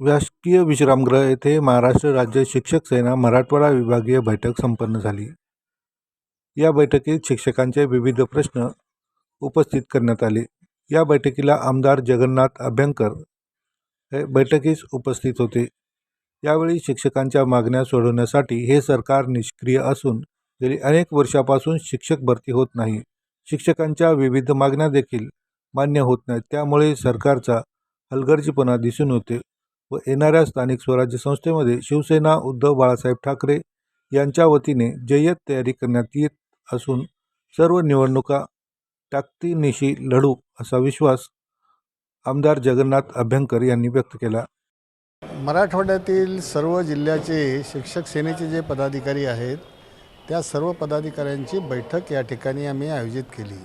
व्यासकीय विश्रामगृह येथे महाराष्ट्र राज्य शिक्षक सेना मराठवाडा विभागीय बैठक संपन्न झाली. या बैठकीत शिक्षकांचे विविध प्रश्न उपस्थित करण्यात आले. या बैठकीला आमदार जगन्नाथ अभ्यंकर हे बैठकीस उपस्थित होते. यावेळी शिक्षकांच्या मागण्या सोडवण्यासाठी हे सरकार निष्क्रिय असून गेली अनेक वर्षापासून शिक्षक भरती होत नाही. शिक्षकांच्या विविध मागण्या देखील मान्य होत नाहीत. त्यामुळे सरकारचा हलगर्जीपणा दिसून येते व येणाऱ्या स्थानिक स्वराज्य संस्थेमध्ये शिवसेना उद्धव बाळासाहेब ठाकरे यांच्या वतीने जय्यत तयारी करण्यात येत असून सर्व निवडणुका ताकदीनिशी लढू असा विश्वास आमदार जगन्नाथ अभ्यंकर यांनी व्यक्त केला. मराठवाड्यातील सर्व जिल्ह्याचे शिक्षक सेनेचे जे पदाधिकारी आहेत त्या सर्व पदाधिकाऱ्यांची बैठक या ठिकाणी आम्ही आयोजित केली.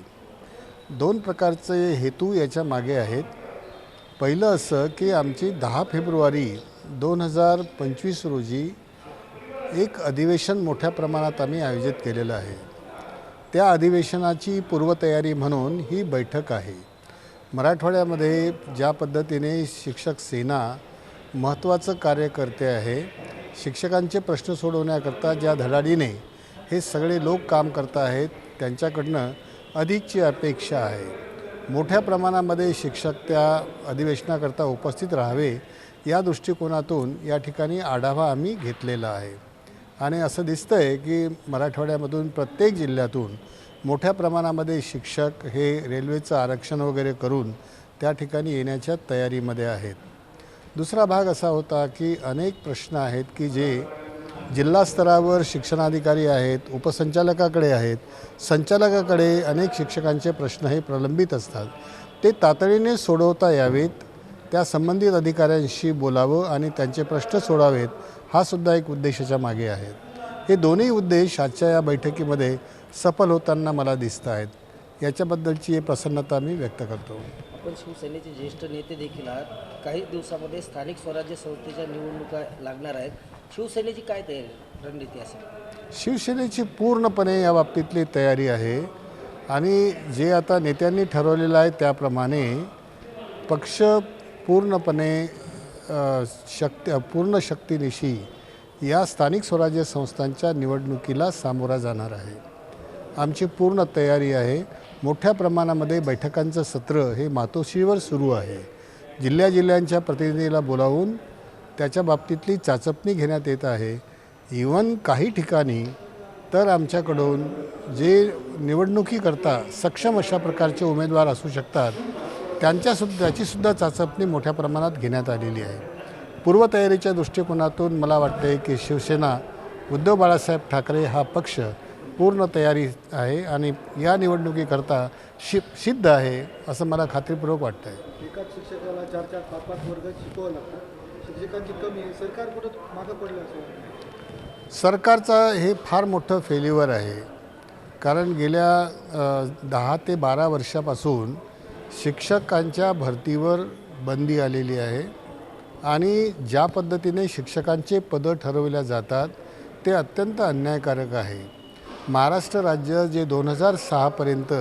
दोन प्रकारचे हेतू याच्या मागे आहेत. पहिलं असं की आमची दहा फेब्रुवारी दोन हजार पंचवीस रोजी एक अधिवेशन मोठ्या प्रमाणात आम्ही आयोजित केलेलं आहे. त्या अधिवेशनाची पूर्वतयारी म्हणून ही बैठक आहे. मराठवाड्यामध्ये ज्या पद्धतीने शिक्षक सेना महत्त्वाचं कार्य करते आहे शिक्षकांचे प्रश्न सोडवण्याकरता ज्या धडाडीने हे सगळे लोक काम करत आहेत त्यांच्याकडनं अधिकची अपेक्षा आहे. मोठ्या प्रमाणामध्ये शिक्षक त्या अधिवेशनाकरता उपस्थित राहावे या दृष्टिकोनातून या ठिकाणी आढावा आम्ही घेतलेला आहे. आणि असं दिसतं आहे की मराठवाड्यामधून प्रत्येक जिल्ह्यातून मोठ्या प्रमाणामध्ये शिक्षक हे रेल्वेचं आरक्षण वगैरे करून त्या ठिकाणी येण्याच्या तयारीमध्ये आहेत. दुसरा भाग असा होता की अनेक प्रश्न आहेत की जे जिल्हा स्तरावर शिक्षणाधिकारी आहेत उपसंचालकाकडे आहेत. संचालकाकडे अनेक शिक्षकांचे प्रश्न हे प्रलंबित असतात. ते तातडीने सोडवता यावेत त्या संबंधित अधिकाऱ्यांशी बोलावं आणि त्यांचे प्रश्न सोडावेत हा सुद्धा एक उद्देशाच्या मागे आहे. हे दोन्ही उद्देश आजच्या या बैठकीमध्ये सफल होताना मला दिसत आहेत. याच्याबद्दलची प्रसन्नता मी व्यक्त करतो. आपण शिवसेनेचे ज्येष्ठ नेते देखील आहात. काही दिवसामध्ये स्थानिक स्वराज्य संस्थेच्या निवडणुका लागणार आहेत. शिवसेनेची काय तयारी रणनीती असेल? शिवसेनेची पूर्णपणे या बाबतीतली तयारी आहे. आणि जे आता नेत्यांनी ठरवलेलं आहे त्याप्रमाणे पक्ष पूर्णपणे शक्ती पूर्ण शक्तीनिशी या स्थानिक स्वराज्य संस्थांच्या निवडणुकीला सामोरा जाणार आहे. आमची पूर्ण तयारी आहे. मोठ्या प्रमाणामध्ये बैठकांचं सत्र हे मातोश्रीवर सुरू आहे. जिल्ह्या जिल्ह्यांच्या प्रतिनिधीला बोलावून त्याच्या बाबतीतली चाचपणी घेण्यात येत आहे. इवन काही ठिकाणी तर आमच्याकडून जे निवडणुकीकरता सक्षम अशा प्रकारचे उमेदवार असू शकतात त्यांच्यासुद्धा त्याचीसुद्धा चाचपणी मोठ्या प्रमाणात घेण्यात आलेली आहे. पूर्वतयारीच्या दृष्टिकोनातून मला वाटते की शिवसेना उद्धव बाळासाहेब ठाकरे हा पक्ष पूर्ण तयारी आहे आणि या निवडणुकीकरता शि सिद्ध आहे असं मला खात्रीपूर्वक वाटतं आहे शिक्षकांची कमी आहे सरकार कुठं मागं पडलं असं सरकारचा हे फार मोठं फेल्युअर आहे. कारण गेल्या दहा ते बारा वर्षापासून शिक्षकांच्या भरतीवर बंदी आलेली आहे आणि ज्या पद्धतीने शिक्षकांचे पदं ठरवल्या जातात ते अत्यंत अन्यायकारक आहे. महाराष्ट्र राज्य जे दोन हजार सहापर्यंत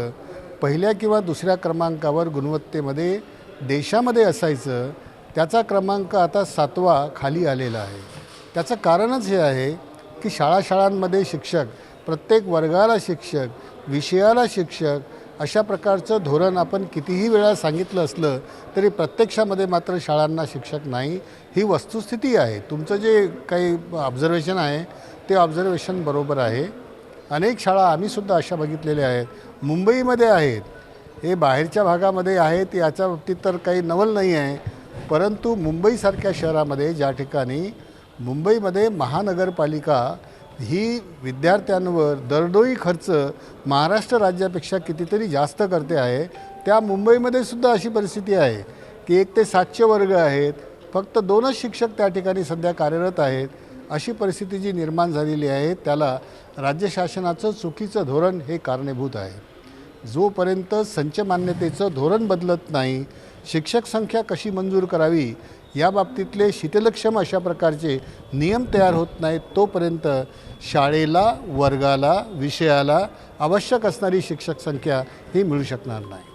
पहिल्या किंवा दुसऱ्या क्रमांकावर गुणवत्तेमध्ये देशामध्ये असायचं त्याचा क्रमांक आता सातवा खाली आलेला आहे. त्याचं कारणच हे आहे की शाळा शाळांमध्ये शिक्षक प्रत्येक वर्गाला शिक्षक विषयाला शिक्षक अशा प्रकारचं धोरण आपण कितीही वेळा सांगितलं असलं तरी प्रत्यक्षामध्ये मात्र शाळांना शिक्षक नाही. ही वस्तुस्थिती आहे. तुमचं जे काही ऑब्झर्वेशन आहे ते ऑब्झर्वेशन बरोबर आहे. अनेक शाळा आम्हीसुद्धा अशा बघितलेल्या आहेत. मुंबईमध्ये आहेत. हे बाहेरच्या भागामध्ये आहेत याच्या बाबतीत तर काही नवल नाही आहे. परंतु मुंबईसारख्या शहरामध्ये ज्या ठिकाणी मुंबईमध्ये महानगरपालिका ही विद्यार्थ्यांवर दरडोई खर्च महाराष्ट्र राज्यापेक्षा कितीतरी जास्त करते आहे त्या मुंबईमध्ये सुद्धा अशी परिस्थिती आहे की एक ते सातशे वर्ग आहेत फक्त दोनच शिक्षक त्या ठिकाणी सध्या कार्यरत आहेत अशी परिस्थिती जी निर्माण झालेली आहे त्याला राज्य शासनाचं चुकीचं धोरण हे कारणीभूत आहे. जोपर्यंत संच मान्यतेचं धोरण बदलत नाही शिक्षक संख्या कशी मंजूर करावी या बाबतीतले शीतलक्षम अशा प्रकारचे नियम तयार होत नाहीत तोपर्यंत शाळेला वर्गाला विषयाला आवश्यक असणारी शिक्षक संख्या ही मिळू शकणार नाही.